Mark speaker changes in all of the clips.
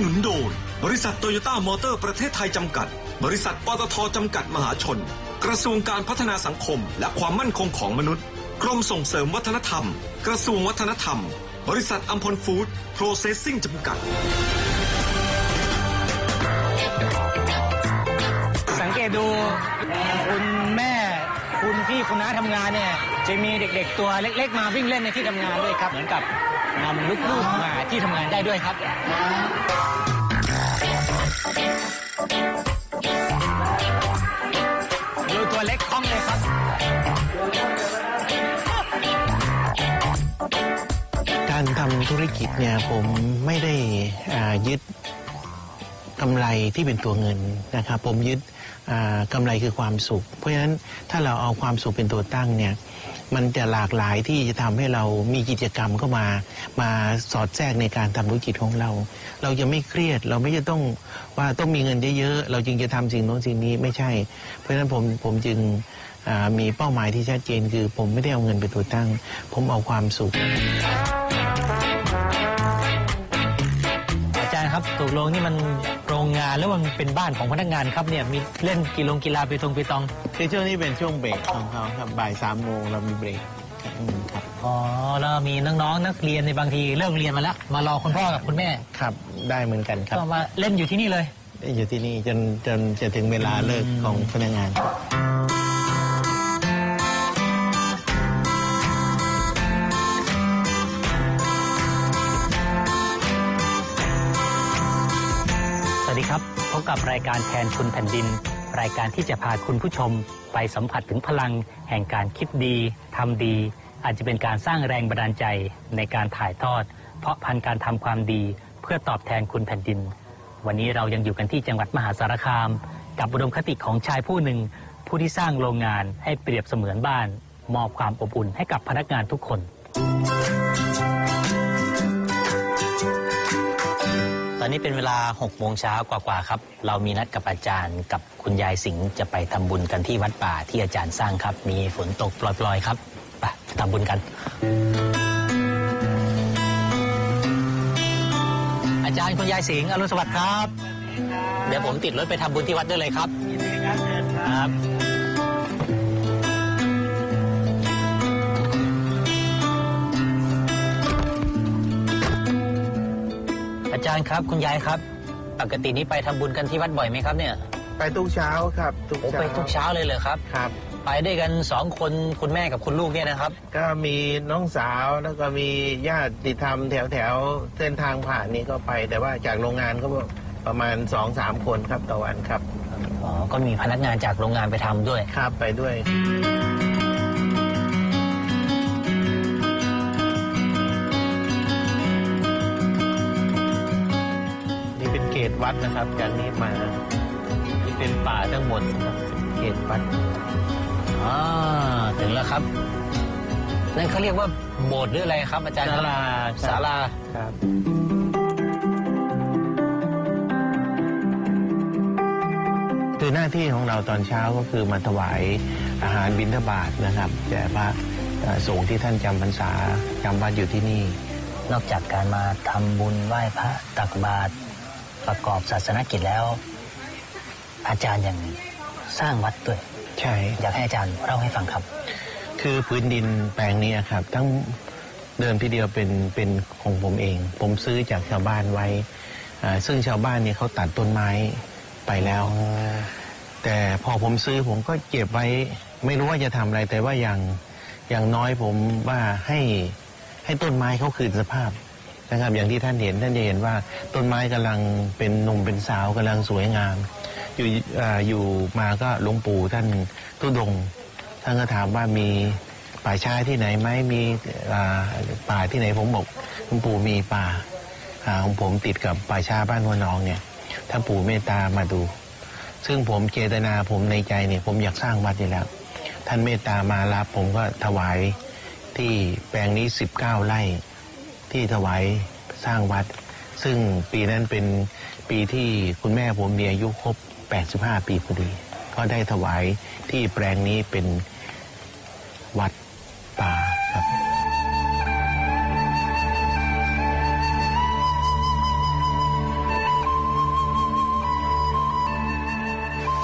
Speaker 1: หนุนโดย บริษัทโตโยต้ามอเตอร์ประเทศไทยจำกัด บริษัทปตทจำกัดมหาชน กระทรวงการพัฒนาสังคม และความมั่นคงของมนุษย์ กรมส่งเสริมวัฒนธรรม กระทรวงวัฒนธรรม บริษัทอัมพลฟู้ดโปรเซสซิ่งจำกัด
Speaker 2: สังเกตดูคุณแม่ คุณพี่คุณน้าทำงานเนี่ยจะมีเด็กๆตัวเล็ก ๆ มาวิ่งเล่นในที่ทำงานด้วยครับ เหมือนกับนำลูกๆมาที่ทำงานได้ด้วยครับ ดูตัวเล็กคล่องเลยครับ
Speaker 3: การทำธุรกิจเนี่ยผมไม่ได้ยึดกำไรที่เป็นตัวเงินนะครับผมยึด อ่าไรคือความสุข เพราะฉะนั้นถ้าเราเอาความสุขเป็นตัวตั้งเนี่ยมันจะหลากหลายที่จะทำให้เรามีกิจกรรมเข้ามา มาสอดแทรกในการทำธุรกิจของเรา เราจะไม่เครียดเราไม่จะต้องว่าต้องมีเงินเยอะๆเราจึงจะทำสิ่งโน้นสิ่งนี้ไม่ใช่ เพราะฉะนั้นผมผมจึงมีเป้าหมายที่ชัดเจน คือผมไม่ได้เอาเงินเป็นตัวตั้ง ผมเอาความสุข
Speaker 2: อาจารย์ครับตกลงนี่มัน โรงงานแล้วมันเป็นบ้านของพนักงานครับเนี่ยมีเล่นกีฬากีฬาไปตรงไปตอง
Speaker 3: คือช่วงนี้เป็นช่วงเบรกของเขาครับบ่ายสามโมงเรามีเบรกอืมครับ
Speaker 2: อ๋อแล้วมีน้องๆนักเรียนในบางทีเลิกเรียนมาแล้วมารอคุณพ่อกับคุณแม่
Speaker 3: ครับได้เหมือนกันครับ
Speaker 2: ก็มาเล่นอยู่ที่นี่เลย
Speaker 3: อยู่ที่นี่จนจนจะถึงเวลาเลิกของพนักงาน
Speaker 2: บกับรายการแทนคุณแผ่นดิน รายการที่จะพาคุณผู้ชม ไปสัมผัสถึงพลัง แห่งการคิดดีทำดี อาจจะเป็นการสร้างแรงบันดาลใจในการถ่ายทอด เพราะพันการทำความดี เพื่อตอบแทนคุณแผ่นดิน วันนี้เรายังอยู่กันที่จังหวัดมหาสารคาม กับอุดมคติของชายผู้หนึ่ง ผู้ที่สร้างโรงงานให้เปรียบเสมือนบ้าน มอบความอบอุ่นให้กับพนักงานทุกคน อนนี้เป็นเวลา6โมงเช้ากว่าๆครับ เรามีนัดกับอาจารย์กับคุณยายสิงห์จะไปทำบุญกันที่วัดป่าที่อาจารย์สร้างครับ มีฝนตกปล่อยๆครับไปทำบุญกัน อาจารย์คุณยายสิงห์อรุณสวัสดิ์ครับ เดี๋ยวผมติดรถไปทำบุญที่วัดด้วยเลยครับครับ อาจารย์ครับ คุณยายครับ ปกตินี้ไปทำบุญกันที่วัดบ่อยไหมครับเนี่ย
Speaker 3: ไปทุกเช้าครับทุก
Speaker 2: โอ้
Speaker 3: เช้า
Speaker 2: ไปทุกเช้าเลยเลยครับ
Speaker 3: ครับ
Speaker 2: ไปด้วยกันสองคนคุณแม่กับคุณลูกเนี่ยนะครับ
Speaker 3: ก็มีน้องสาวแล้วก็มีญาติธรรมแถวแถวๆเส้นทางผ่านนี้ก็ไป แต่ว่าจากโรงงานก็ประมาณสองสามคนครับต่อวันครับ
Speaker 2: อ๋อก็มีพนักงานจากโรงงานไปทำด้วย
Speaker 3: ครับไปด้วย วัดนะครับ จากนี้มานี่เป็นป่าทั้งหมดนะครับเขตวัด
Speaker 2: อ่าถึงแล้วครับ นั่นเขาเรียกว่าโบสถ์หรืออะไรครับ อาจารย์ครับ
Speaker 3: ศาลา
Speaker 2: ศาลา
Speaker 3: ครับคือหน้าที่ของเราตอนเช้าก็คือมาถวายอาหารบิณฑบาตนะครับแด่พระเอ่อสงฆ์ที่ท่านจำพรรษาจำวัดอยู่ที่นี่
Speaker 2: นอกจากการมาทำบุญไหว้พระตักบาตร ประกอบศาสนกิจแล้ว อาจารย์ยังสร้างวัดด้วย
Speaker 3: ใช่
Speaker 2: อยากให้อาจารย์เล่าให้ฟังครับ
Speaker 3: คือพื้นดินแปลงนี้ครับทั้งเดิมทีเดียวเป็นเป็นของผมเอง ผมซื้อจากชาวบ้านไว้อ่าซึ่งชาวบ้านเนี่ยเขาตัดต้นไม้ไปแล้ว แต่พอผมซื้อผมก็เก็บไว้ ไม่รู้ว่าจะทำอะไรแต่ว่าอย่างอย่างน้อยผมว่าให้ให้ต้นไม้เขาคืนสภาพ นะครับ อย่างที่ท่านเห็นท่านจะเห็นว่าต้นไม้กำลังเป็นหนุ่มเป็นสาวกำลังสวยงาม อยู่อาอยู่มาก็หลวงปู่ท่านทุดงท่านก็ถามว่ามีป่าช้าที่ไหนไหมมีอ่าป่าที่ไหนผมบอกหลวงปู่มีป่าอ่าของผมติดกับป่าช้าบ้านหัวน้องเนี่ยถ้าปู่เมตตามาดู ซึ่งผมเจตนาผมในใจเนี่ยผมอยากสร้างวัดอยู่แล้ว ท่านเมตตามารับผมก็ถวายที่แปลงนี้ 19 ไร่ ที่ถวายสร้างวัด ซึ่งปีนั้นเป็นปีที่คุณแม่ผมมีอายุครบ 85 ปีพอดี ก็ได้ถวายที่แปลงนี้เป็นวัดป่าครับ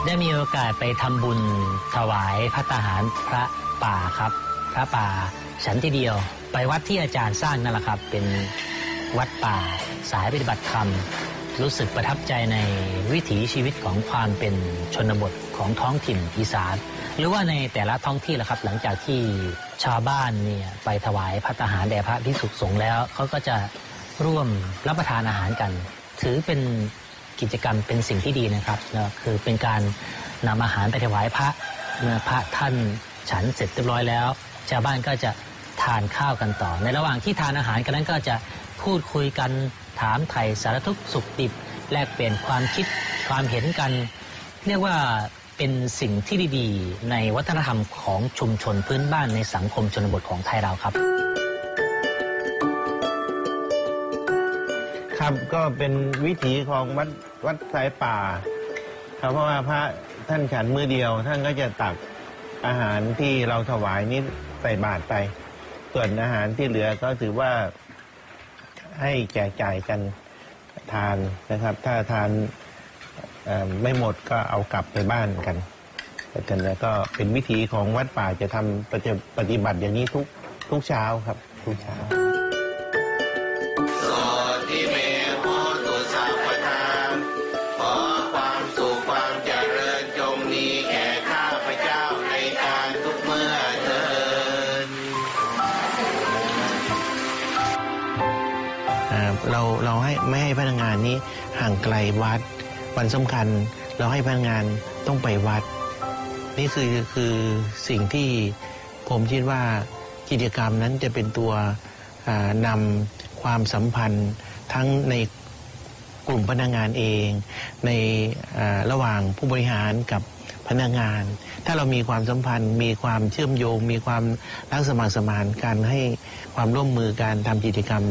Speaker 2: ได้มีโอกาสไปทำบุญถวายพระตาหารพระป่าครับ พระป่าฉันทีเดียว ไปวัดที่อาจารย์สร้างนั่นแหละครับ เป็นวัดป่าสายปฏิบัติธรรม รู้สึกประทับใจในวิถีชีวิตของความเป็นชนบทของท้องถิ่นอีสาน หรือว่าในแต่ละท้องที่แหละครับ หลังจากที่ชาวบ้านเนี่ยไปถวายพระตาหารแด่พระพิสุสงฆ์แล้วเขาก็จะร่วมรับประทานอาหารกัน ถือเป็นกิจกรรมเป็นสิ่งที่ดีนะครับนะคือเป็นการนำอาหารไปถวายพระเมื่อพระท่านฉันเสร็จเรียบร้อยแล้ว ชาวบ้านก็จะ ทานข้าวกันต่อ ในระหว่างที่ทานอาหารกันนั้นก็จะพูดคุยกันถามไถ่สารทุกข์สุขดิบ แลกเปลี่ยนความคิดความเห็นกัน เรียกว่าเป็นสิ่งที่ดีๆ ในวัฒนธรรมของชุมชนพื้นบ้านในสังคมชนบทของไทยเราครับ
Speaker 3: ครับก็เป็นวิถีของวัดวัดสายป่า ครับเพราะว่าพระท่านฉันมือเดียว ท่านก็จะตักอาหารที่เราถวายนี้ใส่บาตรไป ส่วนอาหารที่เหลือก็ถือว่าให้แจกจ่ายกันทานนะครับ ถ้าทานไม่หมดก็เอากลับไปบ้านกันแต่แล้วก็เป็นวิธีของวัดป่าจะทำปฏิบัติอย่างนี้ทุกทุกเช้าครับ ทุกเช้า
Speaker 4: เราเรา
Speaker 3: ให้ไม่ให้พนักงานนี้ห่างไกลวัด วันสำคัญเราให้พนักงานต้องไปวัด นี่คือคือสิ่งที่ผมคิดว่ากิจกรรมนั้นจะเป็นตัวอ่านำความสัมพันธ์ทั้งในกลุ่มพนักงานเอง ในระหว่างผู้บริหารกับพนักงาน ถ้าเรามีความสัมพันธ์ มีความเชื่อมโยง มีความรักสมัครสมานการให้ความร่วมมือการทำกิจกรรม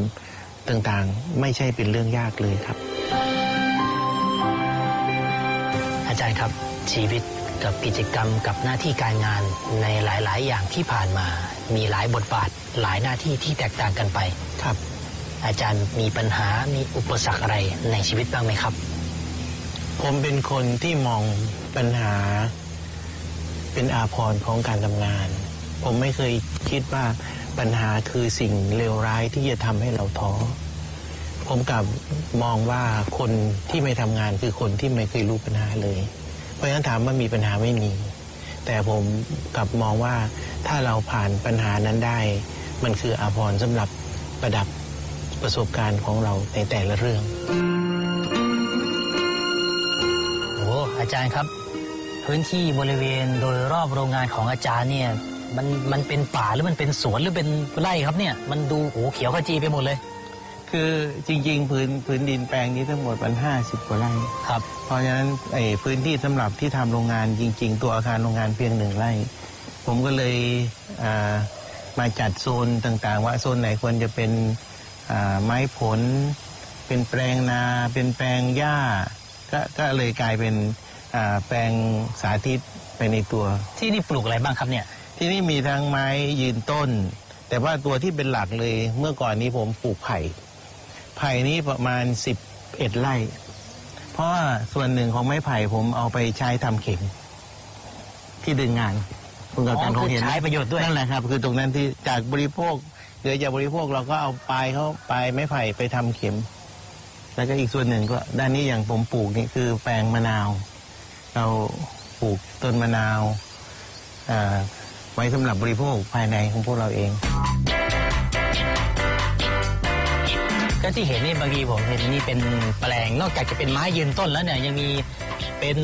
Speaker 3: ต่างๆ ไม่ใช่เป็นเรื่องยากเลยครับ
Speaker 2: อาจารย์ครับชีวิตกับกิจกรรมกับหน้าที่การงานในหลาย ๆ อย่างที่ผ่านมา มีหลายบทบาทหลายหน้าที่ที่แตกต่างกันไป
Speaker 3: ครับ
Speaker 2: อาจารย์มีปัญหามีอุปสรรคอะไรในชีวิตบ้างไหมครับ
Speaker 3: ผมเป็นคนที่มองปัญหาเป็นอาภรณ์ของการทำงาน ผมไม่เคยคิดว่า ปัญหาคือสิ่งเลวร้ายที่จะทำให้เราท้อผมกลับมองว่าคนที่ไม่ทำงานคือคนที่ไม่เคยรู้ปัญหาเลย เพราะฉะนั้นถามว่ามีปัญหาไม่มี แต่ผมกลับมองว่าถ้าเราผ่านปัญหานั้นได้ มันคืออาภรณ์สำหรับประดับประสบการณ์ของเราในแต่ละเรื่อง
Speaker 2: โอ้อาจารย์ครับ พื้นที่บริเวณโดยรอบโรงงานของอาจารย์เนี่ย มันมันเป็นป่าหรือมันเป็นสวนหรือเป็นไร่ครับเนี่ย มันดูโอ้เขียวขจีไปหมดเลย
Speaker 3: คือจริงๆพื้นพื้นดินแปลงนี้ทั้งหมดมันห้าสิบกว่าไร่
Speaker 2: ครับ
Speaker 3: เพราะฉะนั้นไอ้พื้นที่สำหรับที่ทำโรงงานจริง ๆ ตัวอาคารโรงงานเพียงหนึ่งไร่ ผมก็เลยอ่ามาจัดโซนต่างๆ ว่าโซนไหนควรจะเป็นอ่าไม้ผล เป็นแปลงนา เป็นแปลงหญ้าก็ก็เลยกลายเป็นอ่าแปลงสาธิตไปในตัว
Speaker 2: ที่นี่ปลูกอะไรบ้างครับเนี่ย
Speaker 3: ที่นี่มีทั้งไม้ยืนต้น แต่ว่าตัวที่เป็นหลักเลยเมื่อก่อนนี้ผมปลูกไผ่ ไผ่นี้ประมาณ11ไร่ เพราะว่าส่วนหนึ่งของไม้ไผ่ผมเอาไปใช้ทำเข็มที่ดึงงานคุณกับ
Speaker 2: อ๋อ
Speaker 3: การคงเห็น
Speaker 2: คือใช้ประโยชน์ด้วย
Speaker 3: นั่นแหละครับ คือตรงนั้นที่จากบริโภคเหลือจากบริโภคเราก็เอาปลายเขาปลายไม้ไผ่ไปทำเข็ม แล้วก็อีกส่วนหนึ่งก็ด้านนี้อย่างผมปลูกนี่คือแปลงมะนาว เราปลูกต้นมะนาวอ่า ไว้สำหรับบริโภคภายในของพวกเราเอง
Speaker 2: ก็ที่เห็นนี่บางทีผมเห็นนี่เป็นแปลงนอกจากจะเป็นไม้ยืนต้นแล้วเนี่ยยังมีเป็น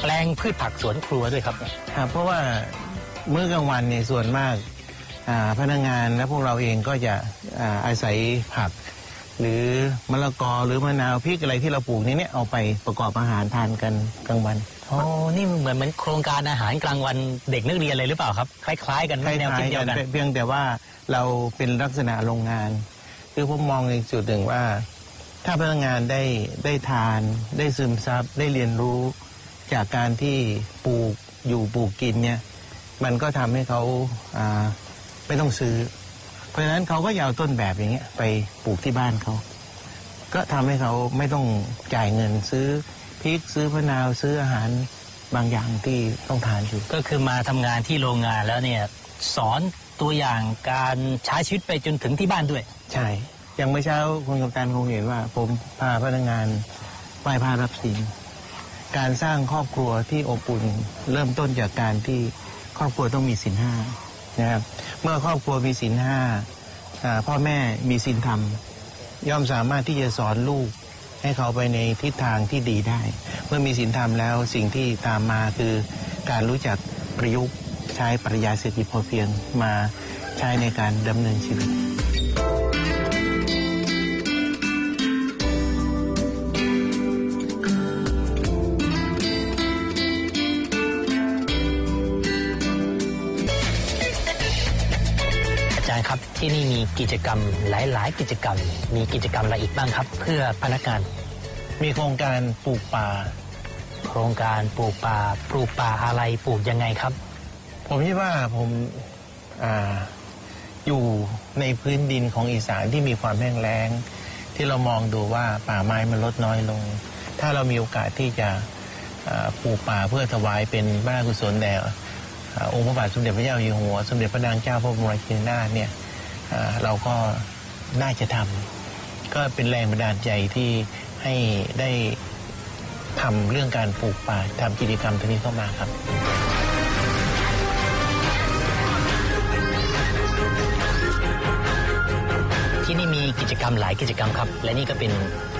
Speaker 2: แปลงพืชผักสวนครัวด้วยครับเนี่ย
Speaker 3: ครับเพราะว่ามื้อกลางวันเนี่ยส่วนมากอ่าพนักงานและพวกเราเองก็จะอาอาศัยผัก หรือมะละกอหรือมะนาวพริกอะไรที่เราปลูกนี้เนี่ยเอาไปประกอบอาหารทานกันกลางวัน
Speaker 2: โอ้นี่เหมือนเหมือนโครงการอาหารกลางวันเด็กนักเรียนเลยหรือเปล่าครับ คล้ายๆ กัน
Speaker 3: คล้าย
Speaker 2: แนวคิดเดียวกัน
Speaker 3: ๆเพียงแต่ว่าเราเป็นลักษณะโรงงาน คือผมมองในจุดหนึ่งว่า ถ้าพนักงานได้ได้ทาน ได้ซึมซับได้เรียนรู้ จากการที่ปลูกอยู่ปลูกกินเนี่ย มันก็ทำให้เขาอ่าไม่ต้องซื้อ เพราะฉะนั้นเขาก็จะเอาต้นแบบอย่างเงี้ยไปปลูกที่บ้านเขาก็ทำให้เขาไม่ต้องจ่ายเงินซื้อ พริกซื้อมะนาวซื้ออาหารบางอย่างที่ต้องทานอยู่
Speaker 2: ก็คือมาทำงานที่โรงงานแล้วเนี่ยสอนตัวอย่างการใช้ชีวิตไปจนถึงที่บ้านด้วย
Speaker 3: ใช่อย่างเมื่อเช้าคุณกัปตันคงเห็นว่า ผมพาพนักงานไหว้พระรับศีลการสร้างครอบครัวที่อบอุ่นเริ่มต้นจากการที่ครอบครัวต้องมีศีลห้านะครับเมื่อครอบครัวมีศีลห้าอ่าพ่อแม่มีศีลธรรม ย่อมสามารถที่จะสอนลูก ให้เขาไปในทิศทางที่ดีได้ เมื่อมีศีลธรรมแล้วสิ่งที่ตามมาคือการรู้จักประยุกต์ใช้ปรัชญาเศรษฐกิจพอเพียงมาใช้ในการดำเนินชีวิต
Speaker 2: ครับ ที่นี่มีกิจกรรมหลาย ๆ กิจกรรม มีกิจกรรมอะไรอีกบ้างครับ เพื่อพนักงาน
Speaker 3: มีโครงการปลูกป่า
Speaker 2: โครงการปลูกป่า ปลูกป่าอะไรปลูกยังไงครับ
Speaker 3: ผมคิดว่าผมอาอยู่ในพื้นดินของอีสานที่มีความแห้งแล้ง ที่เรามองดูว่าป่าไม้มันลดน้อยลง ถ้าเรามีโอกาสที่จะอ่าปลูกป่าเพื่อถวายเป็นพระราชกุศลแด่อ่าองค์พระบาทสมเด็จพระเจ้าอยู่หัว สมเด็จพระนางเจ้าพระบรมราชินีนาถเนี่ยอ่า เราก็น่าจะทำก็เป็นแรงบันดาลใจที่ให้ได้ทำเรื่องการปลูกป่าทำกิจกรรมตัวนี้เข้ามาครับ
Speaker 2: กิจกรรมหลายกิจกรรมครับ และนี่ก็เป็น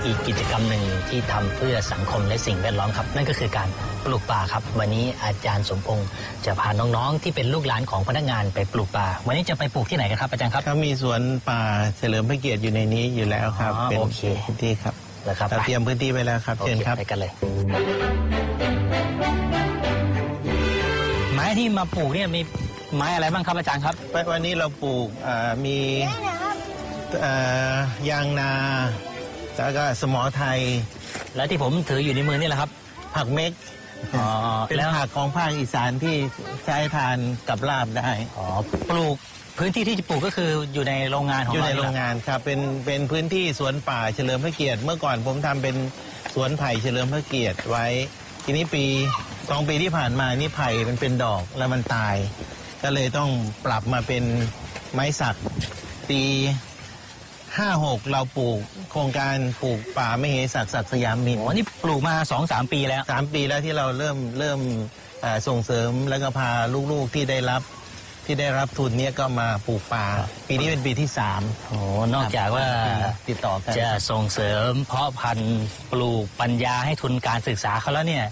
Speaker 2: อีกกิจกรรมหนึ่งที่ทำเพื่อสังคมและสิ่งแวดล้อมครับ นั่นก็คือการปลูกป่าครับ วันนี้อาจารย์สมพงศ์จะพาน้องๆ ที่เป็นลูกหลานของพนักงานไปปลูกป่า วันนี้จะไปปลูกที่ไหนกันครับอาจารย์ครับ
Speaker 3: ครับมีสวนป่าเฉลิมพระเกียรติอยู่ในนี้อยู่แล้วครับ
Speaker 2: อ๋อ
Speaker 3: เป็น
Speaker 2: โอเค
Speaker 3: พื้นที่ครับ
Speaker 2: แล้วครับ
Speaker 3: เราเตรียมพื้นที่ไว้แล้วครับ
Speaker 2: โอ
Speaker 3: เชิญ
Speaker 2: เค
Speaker 3: ครับ
Speaker 2: ไปกันเลย ไม้ที่มาปลูกเนี่ยมีไม้อะไรบ้างครับอาจารย์ครับ
Speaker 3: วันนี้เราปลูกอ่ามีอ่า ยางนา แล้วก็สมอไทย
Speaker 2: และที่ผมถืออยู่ในมือนี่แหละครับ
Speaker 3: ผักเม็กเป็น
Speaker 2: แล้ว
Speaker 3: ผักของภาคอีสานที่ใช้ทานกับลาบได้
Speaker 2: อ๋อ ปลูกพื้นที่ที่จะปลูกก็คืออยู่ในโรงงานของ
Speaker 3: อยู่ในโรงงานครับ เป็นเป็นพื้นที่สวนป่าเฉลิมพระเกียรติ เมื่อก่อนผมทำเป็นสวนไผ่เฉลิมพระเกียรติไว้ ทีนี้ปีสองปีที่ผ่านมานี่ไผ่มันเป็นดอกแล้วมันตาย ก็เลยต้องปรับมาเป็นไม้สักตี 56 เราปลูกโครงการปลูกป่าไม่เหสักสักสยามมิน
Speaker 2: อ๋อนี่ปลูกมา2อสปีแล้ว
Speaker 3: สามปีแล้วที่เราเริ่มเริ่มส่งเสริมแล้วก็พาลูกๆที่ได้รับที่ได้รับทุนเนี้ยก็มาปลูกป่า ปีนี้เป็นปีที่สาม
Speaker 2: โอ้นอกจากว่า
Speaker 3: ติดต่อ
Speaker 2: จะส่งเสริมเพาะพันธุ์ปลูกปัญญาให้ทุนการศึกษาเขาแล้วเนี่ย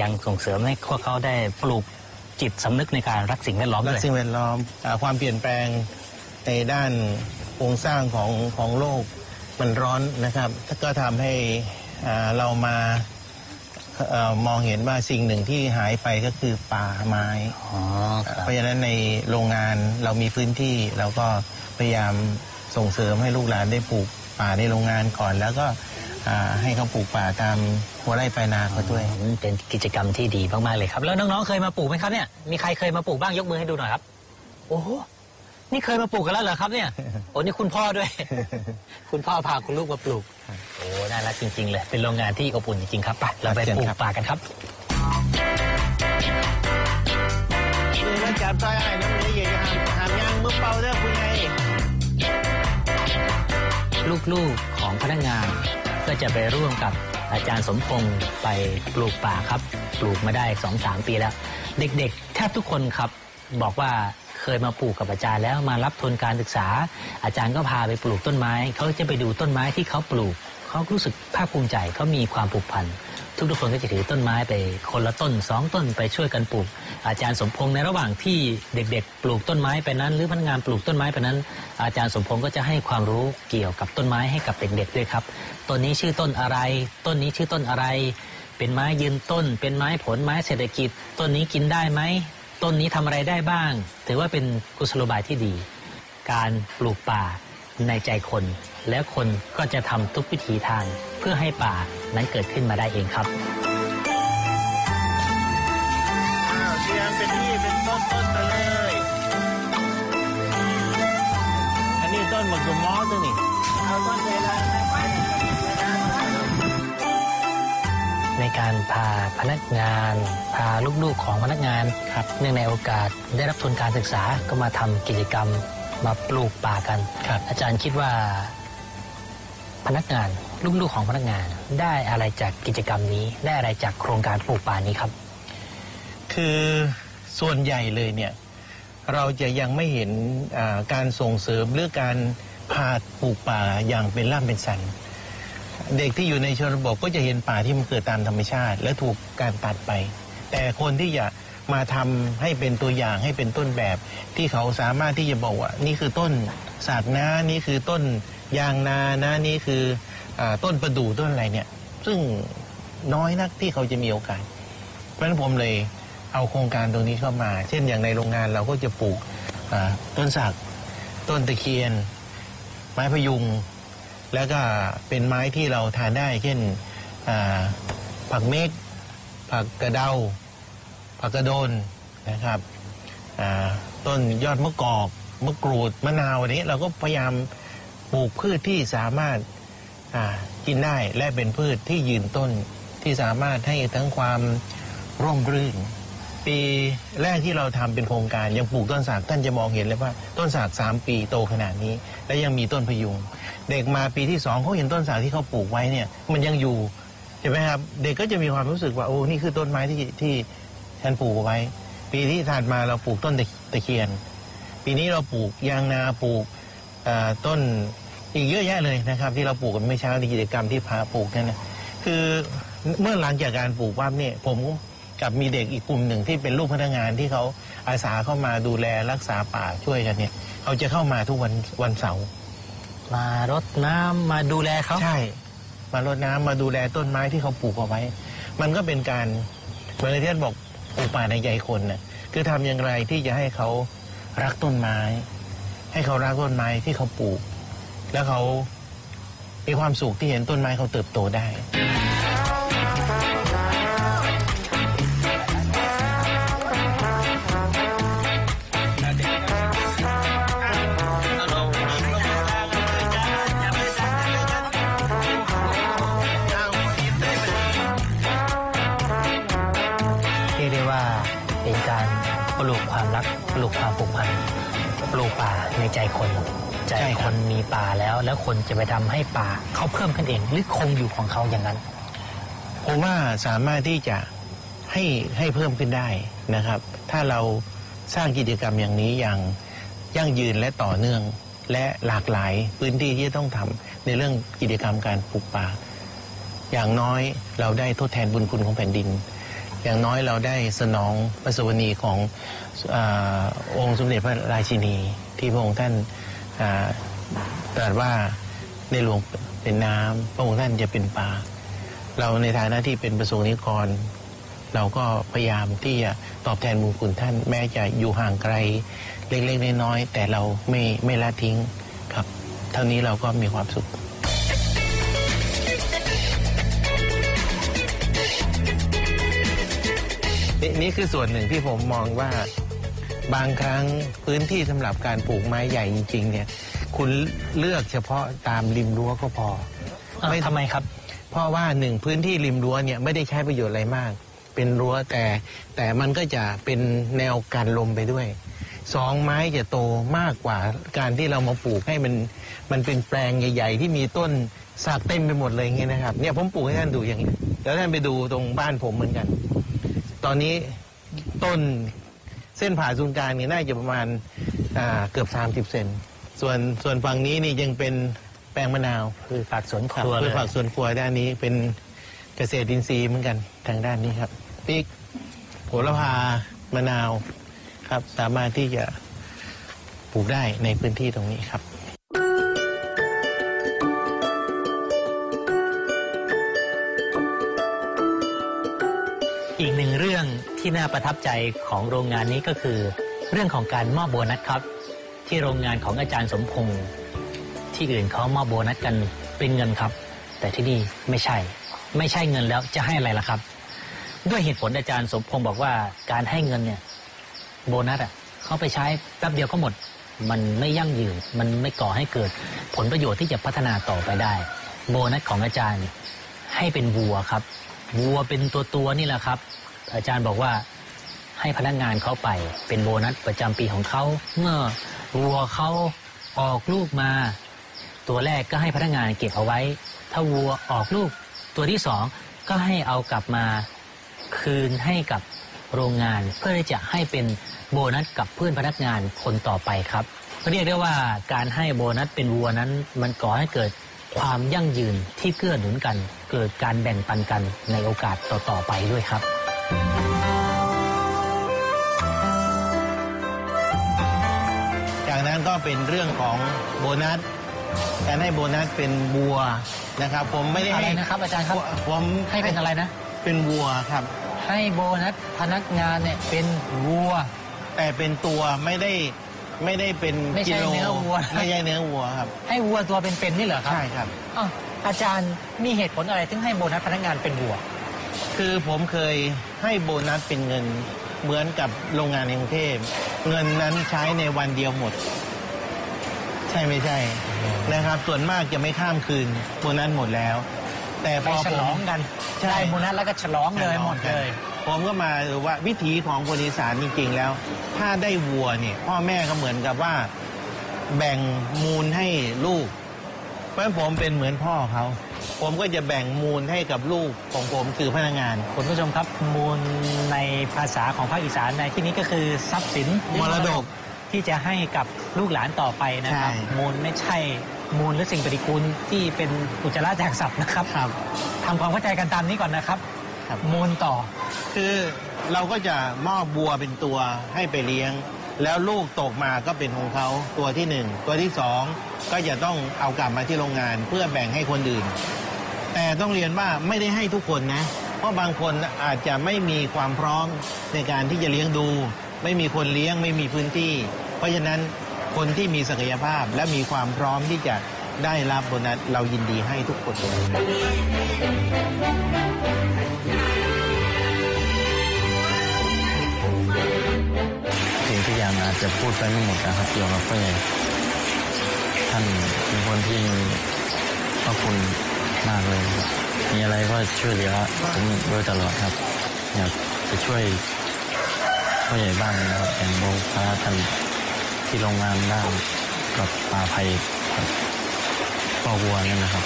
Speaker 2: ยังส่งเสริมให้พวกเขาได้ปลูกจิตสำนึกในการรักสิ่งแวดล้อม
Speaker 3: รัก
Speaker 2: ด้วย
Speaker 3: สิ่งแวดล้อมความเปลี่ยนแปลงในด้าน โครงสร้างของของโลกมันร้อนนะครับ ก็ทำให้อ่าเรามาเอ่อมองเห็นว่าสิ่งหนึ่งที่หายไปก็คือป่าไม้
Speaker 2: อ๋อครับ
Speaker 3: เพราะฉะนั้นในโรงงานเรามีพื้นที่เราก็พยายามส่งเสริมให้ลูกหลานได้ปลูกป่าในโรงงานก่อน แล้วก็อ่าให้เขาปลูกป่าตามหัวไร่ปลายนาเขาด้วย
Speaker 2: อืมเป็นกิจกรรมที่ดีมากๆเลยครับ แล้วน้องๆเคยมาปลูกไหมครับเนี่ยมีใครเคยมาปลูกบ้างยกมือให้ดูหน่อยครับ โอ้โห นี่เคยมาปลูกกันแล้วเหรอครับเนี่ย โอ้นี่คุณพ่อด้วย คุณพ่อพาคุณลูกมาปลูก โอ้น่ารักจริง ๆ เลย เป็นโรงงานที่อบอุ่นจริงๆครับไปเราไป
Speaker 3: ครับเชิญ
Speaker 2: ปลูก
Speaker 3: ครับ
Speaker 2: ป่ากันครับ
Speaker 3: นี่มันจับซอยไอ้น้ำเนื้อใหญ่หามหามยางมือเป่าเด้อคุณไง
Speaker 2: ลูกๆของพนักงานก็จะไปร่วมกับอาจารย์สมพงศ์ไปปลูกป่าครับ ปลูกมาได้สองสามปีแล้ว เด็กๆ แทบทุกคนครับบอกว่า เคยมาปลูกกับอาจารย์แล้วมารับทุนการศึกษา อาจารย์ก็พาไปปลูกต้นไม้เขาจะไปดูต้นไม้ที่เขาปลูกเขารู้สึกภาคภูมิใจเขามีความผูกพันทุกๆคนก็จะถือต้นไม้ไปคนละต้นสองต้นไปช่วยกันปลูก อาจารย์สมพงษ์ในระหว่างที่เด็ก ๆ ปลูกต้นไม้ไปนั้น หรือพนักงานปลูกต้นไม้ไปนั้น อาจารย์สมพงษ์ก็จะให้ความรู้เกี่ยวกับต้นไม้ให้กับเด็กๆด้วยครับต้นนี้ชื่อต้นอะไร ต้นนี้ชื่อต้นอะไร เป็นไม้ยืนต้น เป็นไม้ผลไม้เศรษฐกิจ ต้นนี้กินได้ไหม ต้นนี้ทำอะไรได้บ้าง ถือว่าเป็นกุศโลบายที่ดี การปลูกป่าในใจคน แล้วคนก็จะทำทุกวิถีทางเพื่อให้ป่านั้นเกิดขึ้นมาได้เองครับ
Speaker 3: เชียงเป็นที่เป็นต้นต้นไปเลยอันนี้ต้นหมกดุมอสตัวนี้เอาต้นไปเลย
Speaker 2: พาพนักงาน พาลูกๆของพนักงานครับเนื่องในโอกาสได้รับทุนการศึกษาก็มาทำกิจกรรมมาปลูกป่ากัน
Speaker 3: ครับ
Speaker 2: อาจารย์คิดว่า พนักงานลูกๆของพนักงาน ได้อะไรจากกิจกรรมนี้ ได้อะไรจากโครงการปลูกป่านี้ครับ
Speaker 3: คือส่วนใหญ่เลยเนี่ยเราจะยังไม่เห็นอ่าการส่งเสริมหรือการพาปลูกป่าอย่างเป็นร่ำเป็นสัน เด็กที่อยู่ในชนบทก็จะเห็นป่าที่มันเกิดตามธรรมชาติ และถูกการตัดไป แต่คนที่จะมาทำให้เป็นตัวอย่างให้เป็นต้นแบบ ที่เขาสามารถที่จะบอกว่า นี่คือต้นสากนะนี่คือต้นยางนานะนี่คืออต้นประดู่ต้นอะไรเนี่ย ซึ่งน้อยนักที่เขาจะมีโอกาส เพราะฉะนั้นผมเลยเอาโครงการตรงนี้เข้ามา เช่นอย่างในโรงงานเราก็จะปลูกต้นสัก ต้นตะเคียน ไม้พยุง แล้วก็เป็นไม้ที่เราทานได้ เช่นผักเม็ก ผักกระเดา ผักกระโดนนะครับต้นยอดมะกอกมะกรูดมะนาวอันนี้เราก็พยายามปลูกพืชที่สามารถกินได้และเป็นพืชที่ยืนต้นที่สามารถให้ทั้งความร่มรื่น ปีแรกที่เราทำเป็นโครงการยังปลูกต้นสากท่านจะมองเห็นเลยว่าต้นสากสามปีโตขนาดนี้ และยังมีต้นพยุง เด็กมาปีที่สองเขาเห็นต้นสาที่เขาปลูกไว้เนี่ยมันยังอยู่ใช่ไหมครับเด็กก็จะมีความรู้สึกว่าโอ้นี่คือต้นไม้ที่ที่ฉันปลูกไว้ ปีที่ถัดมาเราปลูกต้นตะเคียน ปีนี้เราปลูกยางนาปลูกต้นอีกเยอะแยะเลยนะครับ ที่เราปลูกกันเมื่อเช้าในกิจกรรมที่พาปลูกนั่นนะคือเมื่อหลังจากการปลูกปั๊บเนี่ยผมกับมีเด็กอีกกลุ่มหนึ่งที่เป็นลูกพนักงานที่เขาอาสาเข้ามาดูแลรักษาป่าช่วยกันเนี่ยเขาจะเข้ามาทุกวันวันเสาร์
Speaker 2: มารดน้ำมาดูแลเขา
Speaker 3: ใช่ มารดน้ำมาดูแลต้นไม้ที่เขาปลูกเอาไว้ มันก็เป็นการเหมือนที่ท่านบอกปลูกป่าในใจคนน่ะคือทำอย่างไรที่จะให้เขารักต้นไม้ ให้เขารักต้นไม้ที่เขาปลูก แล้วเขามีความสุขที่เห็นต้นไม้เขาเติบโตได้
Speaker 2: ความรักปลูกความผูกพันปลูกป่าในใจคนใจ
Speaker 3: ใช่ครับ
Speaker 2: คนมีป่าแล้ว แล้วคนจะไปทำให้ป่าเขาเพิ่มขึ้นเอง หรือคงอยู่ของเขาอย่างนั้น
Speaker 3: ผมว่าสามารถที่จะให้ให้เพิ่มขึ้นได้นะครับ ถ้าเราสร้างกิจกรรมอย่างนี้อย่างยั่งยืนและต่อเนื่อง และหลากหลายพื้นที่ที่จะต้องทำในเรื่องกิจกรรมการปลูกป่า อย่างน้อยเราได้ทดแทนบุญคุณของแผ่นดิน อย่างน้อยเราได้สนองพระสวนีของอองค์สมเด็จพระราชินี ที่พระองค์ท่านตรัสว่าในหลวงเป็นน้ำพระองค์ท่านจะเป็นป่าเราในฐานะที่เป็นประสงค์นิกร เราก็พยายามที่จะตอบแทนบุญคุณท่าน แม้จะอยู่ห่างไกล เล็กๆน้อยๆแต่เราไม่ไม่ละทิ้งครับ เท่านี้เราก็มีความสุข นี่นี่คือส่วนหนึ่งที่ผมมองว่าบางครั้งพื้นที่สำหรับการปลูกไม้ใหญ่จริง ๆ เนี่ย คุณเลือกเฉพาะตามริมรั้วก็พอ
Speaker 2: อ่า
Speaker 3: ไม่
Speaker 2: ทำไมครับ
Speaker 3: เพราะว่าหนึ่งพื้นที่ริมรั้วเนี่ยไม่ได้ใช้ประโยชน์อะไรมาก เป็นรั้วแต่แต่มันก็จะเป็นแนวกันลมไปด้วยสองไม้จะโตมากกว่าการที่เรามาปลูกให้มันมันเป็นแปลงใหญ่ ๆ ที่มีต้นสากเต็มไปหมดเลยอย่างเงี้ยนะครับเนี่ยผมปลูกให้ท่านดูอย่างนี้แล้วท่านไปดูตรงบ้านผมเหมือนกัน ตอนนี้ต้นเส้นผ่าศูนย์กลางนี่น่าจะประมาณอ่าเกือบ 30 เซนส่วนส่วนฝั่งนี้นี่ยังเป็นแปลงมะนาว
Speaker 2: คือฝากสวนค
Speaker 3: ครับ
Speaker 2: รัวเล
Speaker 3: พืช
Speaker 2: ย
Speaker 3: ผักสวนครัวด้านนี้เป็นเกษตรอินทรีย์เหมือนกันทางด้านนี้ครับพริกโหระพามะนาวครับ สามารถที่จะปลูกได้ในพื้นที่ตรงนี้ครับ
Speaker 2: อีกหนึ่งเรื่อง ที่น่าประทับใจของโรงงานนี้ก็คือ เรื่องของการมอบโบนัสครับ ที่โรงงานของอาจารย์สมพงษ์ที่อื่นเขามอบโบนัสกันเป็นเงินครับ แต่ที่นี่ไม่ใช่ ไม่ใช่เงินแล้วจะให้อะไรล่ะครับ ด้วยเหตุผลอาจารย์สมพงษ์บอกว่าการให้เงินเนี่ยโบนัสอะเขาไปใช้แป๊บเดียวก็หมด มันไม่ยั่งยืนมันไม่ก่อให้เกิดผลประโยชน์ที่จะพัฒนาต่อไปได้ โบนัสของอาจารย์ให้เป็นวัวครับวัวเป็นตัวตัวนี่แหละครับ อาจารย์บอกว่าให้พนักงานเขาไปเป็นโบนัสประจำปีของเขาเมื่อวัวเขาออกลูกมา ตัวแรกก็ให้พนักงานเก็บเอาไว้ ถ้าวัวออกลูก ตัวที่สองก็ให้เอากลับมาคืนให้กับโรงงาน เพื่อที่จะให้เป็นโบนัสกับเพื่อนพนักงานคนต่อไปครับเรียกได้ว่าการให้โบนัสเป็นวัวนั้น มันก่อให้เกิดความยั่งยืนที่เกื้อหนุนกัน เกิดการแบ่งปันกันในโอกาสต่อๆไปด้วยครับ
Speaker 3: เป็นเรื่องของโบนัสการให้โบนัสเป็นบัวนะครับ ผมไม่ได้
Speaker 2: อะไร
Speaker 3: ให้
Speaker 2: นะครับ อาจารย์ครับ
Speaker 3: ผม
Speaker 2: ให้เป็นอะไรนะ
Speaker 3: เป็นวัวครับ
Speaker 2: ให้โบนัสพนักงานเนี่ยเป็นวัว
Speaker 3: แต่เป็นตัวไม่ได้ไม่ได้เป็น
Speaker 2: ไม่ใช่
Speaker 3: กิโล
Speaker 2: เนื้อวัว
Speaker 3: ไม่ใช่เนื้อวัวครับ
Speaker 2: ให้วัวตัวเป็นๆนี่เหรอครับ
Speaker 3: ใช่ครับ
Speaker 2: อ้าวอาจารย์มีเหตุผลอะไรถึงให้โบนัสพนักงานเป็นวัว
Speaker 3: คือผมเคยให้โบนัสเป็นเงินเหมือนกับโรงงานในกรุงเทพเงินนั้นใช้ในวันเดียวหมด ใช่ไม่ใช่นะครับ ส่วนมากจะไม่ข้ามคืนโบนัสหมดแล้ว แต่พ
Speaker 2: ไป
Speaker 3: อ
Speaker 2: ฉ
Speaker 3: ผม
Speaker 2: ลองกัน
Speaker 3: ใช่
Speaker 2: ได้โบนัสแล้วก็ฉลองเลยหมดเลย
Speaker 3: ผมก็มาดูว่าวิถีของคนอีสานจริงๆแล้ว ถ้าได้วัวเนี่ยพ่อแม่ก็เหมือนกับว่าแบ่งมูลให้ลูก เพราะฉะนั้นผมเป็นเหมือนพ่อเขา ผมก็จะแบ่งมูลให้กับลูกของผมคือพนักงาน
Speaker 2: คุณผู้ชมครับมูลในภาษาของภาคอีสานในที่นี้ก็คือทรัพย์สิน
Speaker 3: มรดก
Speaker 2: ที่จะให้กับลูกหลานต่อไปนะครับ
Speaker 3: ใช่
Speaker 2: มูลไม่ใช่มูลหรือสิ่งปฏิกูลที่เป็นอุจจาระแจกสับนะครับ
Speaker 3: ครับ
Speaker 2: ทำความเข้าใจกันตามนี้ก่อนนะครับ
Speaker 3: ครับ
Speaker 2: มูลต่อ
Speaker 3: คือเราก็จะมอบบัวเป็นตัวให้ไปเลี้ยง แล้วลูกตกมาก็เป็นของเขาตัวที่หนึ่งตัวที่สองก็จะต้องเอากลับมาที่โรงงานเพื่อแบ่งให้คนอื่น แต่ต้องเรียนว่าไม่ได้ให้ทุกคนนะ เพราะบางคนอาจจะไม่มีความพร้อมในการที่จะเลี้ยงดู ไม่มีคนเลี้ยงไม่มีพื้นที่ เพราะฉะนั้นคนที่มีศักยภาพและมีความพร้อมที่จะได้รับโบนัสเรายินดีให้ทุกคน
Speaker 5: สิ่งทุกอย่างอาจจะพูดไปไม่หมดนะครับเกี่ยวกับพ่อใหญ่ท่านเป็นคนที่มีพระคุณมากเลยครับมีอะไรก็ช่วยเหลือผมโดยตลอดครับ อยากจะช่วย พ่อใหญ่บ้านนะครับแบ่งเบาภาระท่านที่โรงงานด้านกับป่าภัยกับพ่อวัวนั่นนะครับ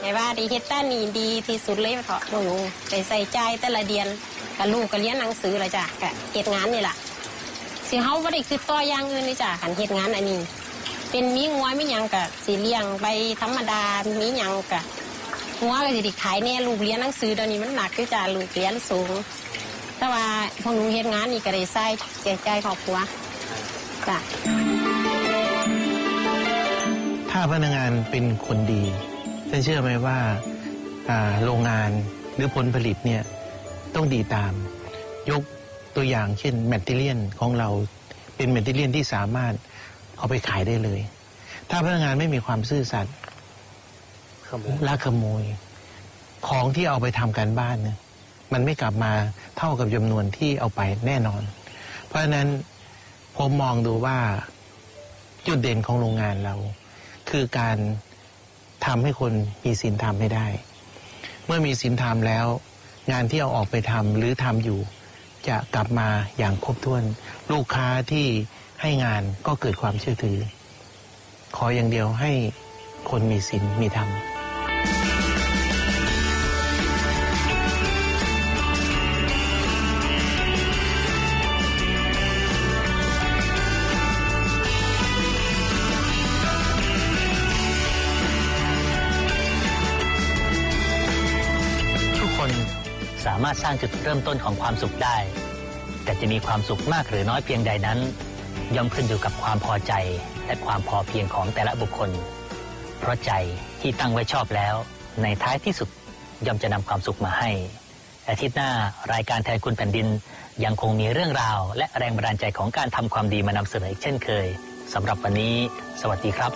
Speaker 6: ไงว่าดีเฮ็ดต้านนี่ดีที่สุดเลยเถอะหนูไปใส่ใจแต่ละเดือนกับลูกก็เรียนหนังสือละจ้ะกับเฮ็ดงานนี่แหละสิเฮาบ่ได้คือต่อย่างอื่นนี่จ้ะคันเฮ็ดงานอันนี้ เป็นมีงัวมียังกะสิเลี้ยงไปธรรมดามีหยังกะ งัวก็สิด้ขายแน่ลูกเรียนหนังสือเดี๋ยวนี้มันหนักคือจ้ะลูกเรียนสูง แต่ว่าพวกหนูเฮ็ดงานนี่ก็ได้ใส่ใจใจครอบครัวจ้ะ
Speaker 3: ถ้าพนักงานเป็นคนดีท่านเชื่อไหมว่าอ่าโรงงานหรือผลผลิตเนี่ยต้องดีตาม ยกตัวอย่างเช่นแมทเทียนของเราเป็นแมทเทียนที่สามารถเอาไปขายได้เลย ถ้าพนักงานไม่มีความซื่อสัตย์ ลักขโมย ของที่เอาไปทำการบ้านเนี่ยมันไม่กลับมาเท่ากับจำนวนที่เอาไปแน่นอน เพราะฉะนั้นผมมองดูว่าจุดเด่นของโรงงานเรา คือการทำให้คนมีศีลธรรมให้ได้ เมื่อมีศีลธรรมแล้ว งานที่เอาออกไปทำหรือทำอยู่ จะกลับมาอย่างครบถ้วน ลูกค้าที่ให้งานก็เกิดความเชื่อถือ ขออย่างเดียวให้คนมีศีลมีธรรมา
Speaker 2: มารถสร้างจุดเริ่มต้นของความสุขได้ แต่จะมีความสุขมากหรือน้อยเพียงใดนั้น ย่อมขึ้นอยู่กับความพอใจและความพอเพียงของแต่ละบุคคล เพราะใจที่ตั้งไว้ชอบแล้ว ในท้ายที่สุดย่อมจะนำความสุขมาให้ อาทิตย์หน้ารายการแทนคุณแผ่นดิน ยังคงมีเรื่องราว และแรงบันดาลใจของการทำความดีมานำเสนออีกเช่นเคยสำหรับวันนี้ สวัสดีครับ